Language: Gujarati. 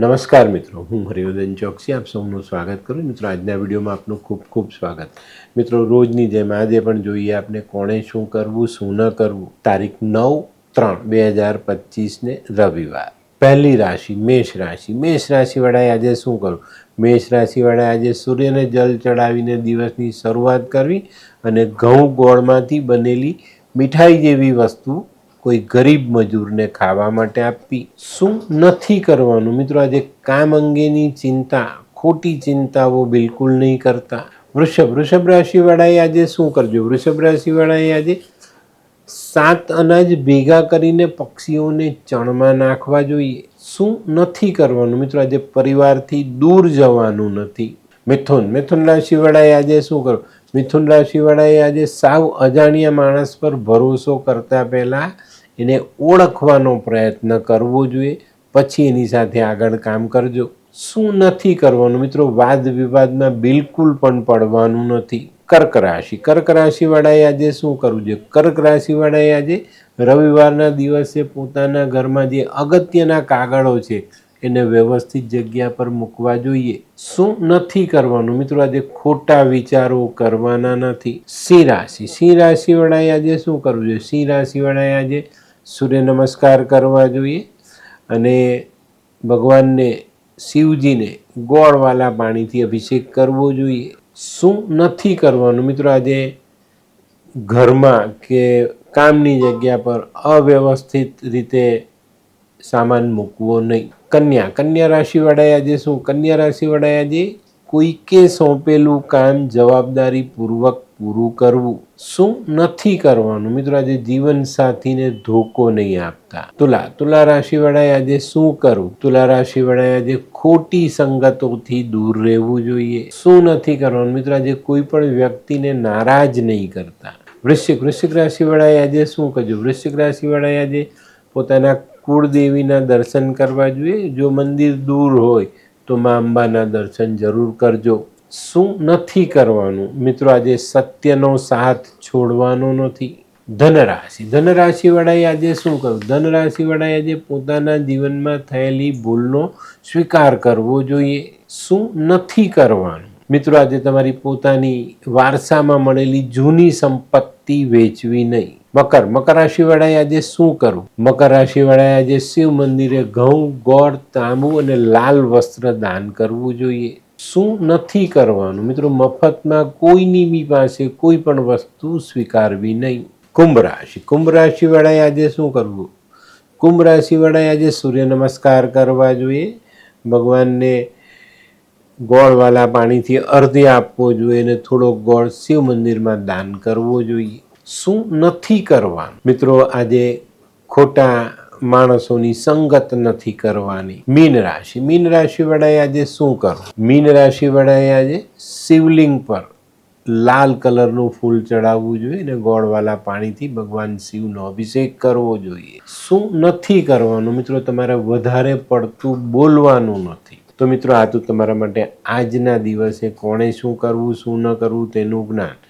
નમસ્કાર મિત્રો, હું હરિવર્ધન ચોકસી, આપ સૌનું સ્વાગત કરું મિત્રો, આજના વિડીયોમાં આપનું ખૂબ ખૂબ સ્વાગત. મિત્રો, રોજની જેમ આજે પણ જોઈએ આપણે કોણે શું કરવું, શું ન કરવું. તારીખ નવ ત્રણ બે હજાર પચીસને રવિવાર. પહેલી રાશિ મેષ રાશિ. મેષ રાશિવાળાએ આજે શું કરવું મેષ રાશિવાળાએ આજે સૂર્યને જલ ચડાવીને દિવસની શરૂઆત કરવી અને ઘઉં ગોળમાંથી બનેલી મીઠાઈ જેવી વસ્તુ કોઈ ગરીબ મજૂરને ખાવા માટે આપવી. શું નથી કરવાનું? મિત્રો, આજે કામ અંગેની ચિંતા, ખોટી ચિંતાઓ બિલકુલ નહીં કરતા. વૃષભ વૃષભ રાશિવાળાએ આજે શું કરજો? વૃષભ રાશિવાળાએ આજે સાત અનાજ ભેગા કરીને પક્ષીઓને ચણમાં નાખવા જોઈએ. શું નથી કરવાનું? મિત્રો, આજે પરિવારથી દૂર જવાનું નથી. મિથુન મિથુન રાશિવાળાએ આજે શું કરવું મિથુન રાશિવાળાએ આજે સાવ અજાણ્યા માણસ પર ભરોસો કરતા પહેલાં એને ઓળખવાનો પ્રયત્ન કરવો જોઈએ. પછી એની સાથે આગળ કામ કરજો. શું નથી કરવાનું મિત્રો? વાદ વિવાદમાં બિલકુલ પણ પડવાનું નથી. કર્ક રાશિ. કર્ક રાશિવાળાએ આજે શું કરવું જોઈએ? કર્ક રાશિવાળાએ આજે રવિવારના દિવસે પોતાના ઘરમાં જે અગત્યના કાગળો છે એને વ્યવસ્થિત જગ્યા પર મૂકવા જોઈએ. શું નથી કરવાનું? મિત્રો, આજે ખોટા વિચારો કરવાના નથી. સિંહ રાશિ. સિંહ રાશિવાળાએ આજે શું કરવું જોઈએ? સિંહ રાશિવાળાએ આજે સૂર્ય નમસ્કાર કરવા જોઈએ અને ભગવાનને શિવજીને ગોળવાલા પાણીથી અભિષેક કરવો જોઈએ. શું નથી કરવાનું? મિત્રો, આજે ઘરમાં કે કામની જગ્યા પર અવ્યવસ્થિત રીતે સામાન મૂકવો નહીં. કન્યા કન્યા રાશિવાળાએ આજે શું? કન્યા રાશિવાળાએ આજે કોઈકે સોંપેલું કામ જવાબદારીપૂર્વક પૂરું કરવું. શું નથી કરવાનું? મિત્રો, આજે જીવન સાથીને ધોકો નહીં આપતા. તુલા તુલા રાશિવાળાએ આજે શું કરવું? તુલા રાશિવાળાએ આજે ખોટી સંગતોથી દૂર રહેવું જોઈએ. શું નથી કરવાનું? મિત્રો, આજે કોઈ પણ વ્યક્તિને નારાજ નહીં કરતા. વૃશ્ચિક વૃશ્ચિક રાશિવાળાએ આજે શું કરજો વૃશ્ચિક રાશિવાળાએ આજે પોતાના કુળદેવીના દર્શન કરવા જોઈએ. જો મંદિર દૂર હોય તો મા અંબાના દર્શન જરૂર કરજો. શું નથી કરવાનું? મિત્રો, આજે સત્યનો સાથ છોડવાનો નથી. ધનરાશિ. ધનરાશિવાળાએ આજે શું કરવું ધનરાશિવાળાએ આજે પોતાના જીવનમાં થયેલી ભૂલનો સ્વીકાર કરવો જોઈએ. શું નથી કરવાનું? મિત્રો, આજે તમારી પોતાની વારસામાં મળેલી જૂની સંપત્તિ વેચવી નહીં. મકર. મકર રાશિવાળાએ આજે શું કરવું? મકર રાશિવાળાએ આજે શિવ મંદિરે ઘઉં, ગોળ, તાંબુ અને લાલ વસ્ત્ર દાન કરવું જોઈએ. શું નથી કરવાનું? મિત્રો, મફતમાં કોઈની બી પાસે કોઈ પણ વસ્તુ સ્વીકારવી નહીં. કુંભ રાશિ. કુંભ રાશિવાળાએ આજે શું કરવું? કુંભ રાશિવાળાએ આજે સૂર્ય નમસ્કાર કરવા જોઈએ. ભગવાનને ગોળવાલા પાણીથી અર્ધ્ય આપવો જોઈએ અને થોડોક ગોળ શિવ મંદિરમાં દાન કરવો જોઈએ. શું નથી કરવાનું? મિત્રો, આજે ખોટા માણસોની સંગત નથી કરવાની. મીન રાશિ. મીન રાશિવાળાએ આજે શું કરવું? મીન રાશિવાળાએ આજે શિવલિંગ પર લાલ કલરનું ફૂલ ચડાવવું જોઈએ અને ગોળવાલા પાણીથી ભગવાન શિવનો અભિષેક કરવો જોઈએ. શું નથી કરવાનું? મિત્રો, તમારે વધારે પડતું બોલવાનું નથી. તો મિત્રો, આ તો તમારા માટે આજના દિવસે કોણે શું કરવું, શું ન કરવું તેનું જ્ઞાન.